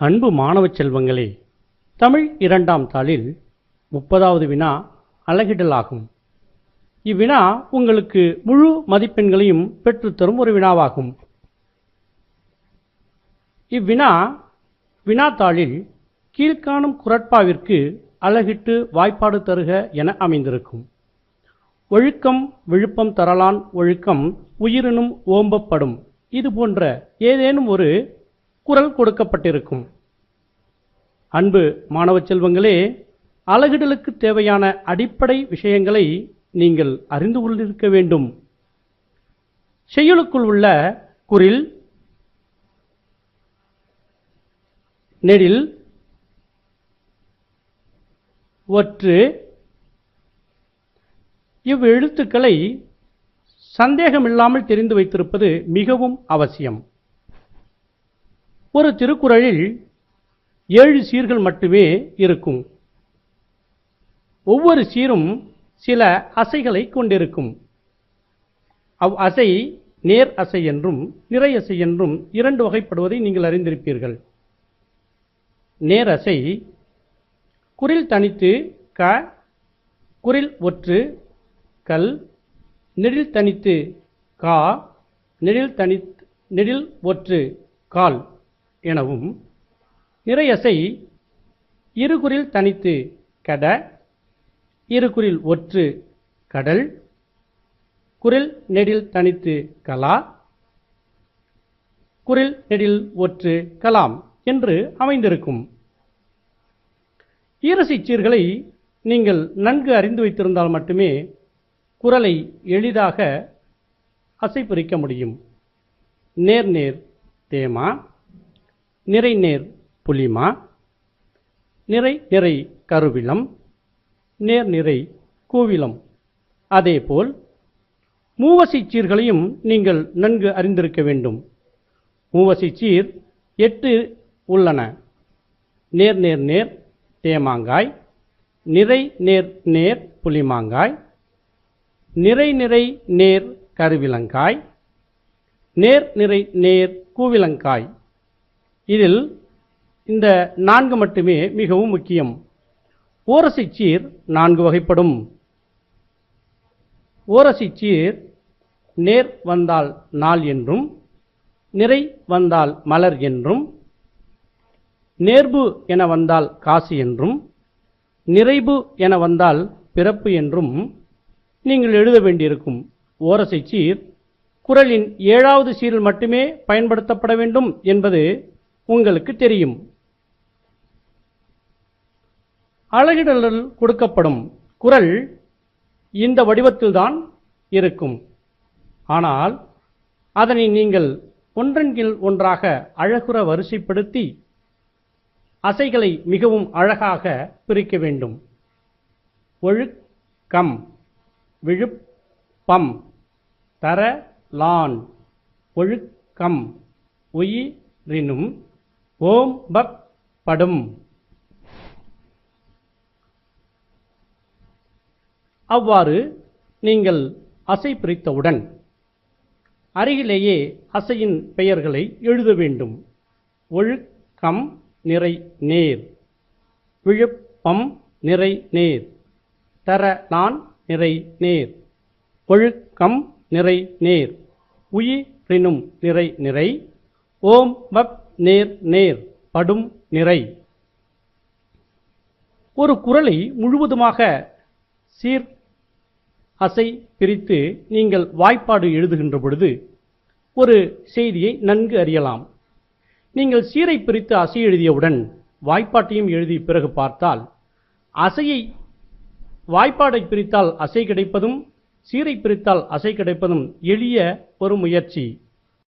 அன்பு மாணவ செல்வங்களே தமிழ் இரண்டாம் தாளில் முப்பதாவது வினா அலகிடல் ஆகும் இவ்வினா உங்களுக்கு முழு மதிப்பெண்களையும் பெற்றுத்தரும் ஒரு வினாவாகும். இவ்வினா வினாத்தாளில் கீழ்காணும் குரட்பாவிற்கு அலகிட்டு வாய்ப்பாடு தருக என அமைந்திருக்கும். ஒழுக்கம் விழுப்பம் தரலான் ஒழுக்கம் உயிரினும் ஓம்பப்படும். இது போன்ற ஏதேனும் ஒரு குரல் கொடுக்கப்பட்டிருக்கும். அன்பு மாணவ செல்வங்களே அலகிடலுக்கு தேவையான அடிப்படை விஷயங்களை நீங்கள் அறிந்து கொண்டிருக்க வேண்டும். செய்யுளுக்குள் உள்ள குரில் நெடில் ஒற்று இவ்வெழுத்துக்களை சந்தேகமில்லாமல் தெரிந்து வைத்திருப்பது மிகவும் அவசியம். ஒரு திருக்குறளில் ஏழு சீர்கள் மட்டுமே இருக்கும். ஒவ்வொரு சீரும் சில அசைகளை கொண்டிருக்கும். அவ் அசை நேர் அசை என்றும் நிறை அசை என்றும் இரண்டு வகைப்படுவதை நீங்கள் அறிந்திருப்பீர்கள். நேர் அசை குரில் தனித்து க குரில் ஒற்று கல் நெடில் தனித்து கா நெடில் தனி நெடில் ஒற்று கால். எனவும் நிறையசை இருகுறில் தனித்து கட இருகுறில் ஒற்று கடல் குரில் நெடில் தனித்து கலா குரில் நெடில் ஒற்று கலாம் என்று அமைந்திருக்கும். ஈரசைச் சீர்களை நீங்கள் நன்கு அறிந்து வைத்திருந்தால் மட்டுமே குரலை எளிதாக அசைப்பிரிக்க முடியும். நேர் நேர் தேமா நிறை நேர் புலிமா நிறை நிறை கருவிலம் நேர் நிறை கூவிலம் அதேபோல் மூவசைச் சீர்களையும் நீங்கள் நன்கு அறிந்திருக்க வேண்டும். மூவசைச் சீர் எட்டு உள்ளன. நேர் நேர் நேர் தேமாங்காய் நிறை நேர் நேர் புலிமாங்காய் நிறை நிறை நேர் கருவிலங்காய் நேர் நிறை நேர் கூவிலங்காய் இதில் இந்த நான்கு மட்டுமே மிகவும் முக்கியம். ஓரசைச் சீர் நான்கு வகைப்படும். ஓரசைச் சீர் நேர் வந்தால் நாள் என்றும் நிறை வந்தால் மலர் என்றும் நேர்பு என வந்தால் காசு என்றும் நிறைவு என வந்தால் பிறப்பு என்றும் நீங்கள் எழுத வேண்டியிருக்கும். ஓரசை சீர் குரலின் ஏழாவது சீரில் மட்டுமே பயன்படுத்தப்பட வேண்டும் என்பது உங்களுக்கு தெரியும். அழகிடலில் கொடுக்கப்படும் குரல் இந்த வடிவத்தில்தான் இருக்கும். ஆனால் அதனை நீங்கள் ஒன்றன் கீழ் ஒன்றாக அழகுற வரிசைப்படுத்தி அசைகளை மிகவும் அழகாக பிரிக்க வேண்டும். ஒழுக்கம் விழுப்பம் தர லான். ஒழுக்கம் உயிரினும் ஓம் பப் படும். அவ்வாறு நீங்கள் அசை பிரித்தவுடன் அருகிலேயே அசையின் பெயர்களை எழுத வேண்டும். ஒழுக்கம் நிறை நேர். விழுப்பம் நிறை நேர். தர நான் நிறை நேர். ஒழுக்கம் நிறை நேர். உயிரினும் நிறை நிறை. ஓம் வப் நேர் நேர் படும் நிறை. ஒரு குரலை முழுவதுமாக சீர் அசை பிரித்து நீங்கள் வாய்ப்பாடு எழுதுகின்ற பொழுது ஒரு செய்தியை நன்கு அறியலாம். நீங்கள் சீரை பிரித்து அசை எழுதியவுடன் வாய்ப்பாட்டையும் எழுதி பிறகு பார்த்தால் அசையை வாய்ப்பாடை பிரித்தால் அசை கிடைப்பதும் சீரை பிரித்தால் அசை கிடைப்பதும் எளிய ஒரு முயற்சி.